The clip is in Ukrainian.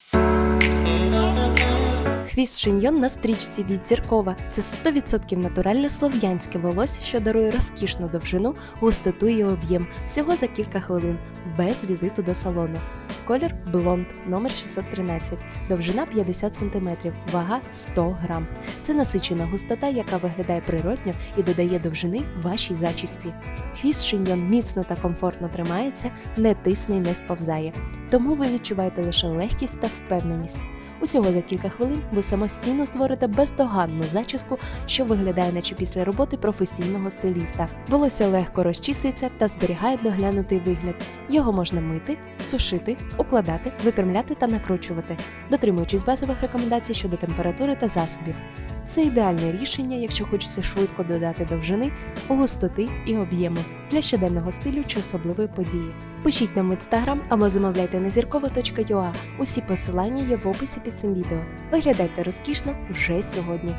you Хвіст шиньйон на стрічці від зіркова. Це 100% натуральне слов'янське волосся, що дарує розкішну довжину, густоту і об'єм всього за кілька хвилин, без візиту до салону. Колір блонд, номер 613, довжина 50 см, вага 100 грам. Це насичена густота, яка виглядає природньо і додає довжини вашій зачісті. Хвіст шиньйон міцно та комфортно тримається, не тисне й не сповзає. Тому ви відчуваєте лише легкість та впевненість. Усього за кілька хвилин ви самостійно створите бездоганну зачіску, що виглядає, наче після роботи професійного стиліста. Волосся легко розчісується та зберігає доглянутий вигляд. Його можна мити, сушити, укладати, випрямляти та накручувати, дотримуючись базових рекомендацій щодо температури та засобів. Це ідеальне рішення, якщо хочеться швидко додати довжини, густоти і об'єму для щоденного стилю чи особливої події. Пишіть нам в інстаграм або замовляйте на зіркова.ua. Усі посилання є в описі під цим відео. Виглядайте розкішно вже сьогодні.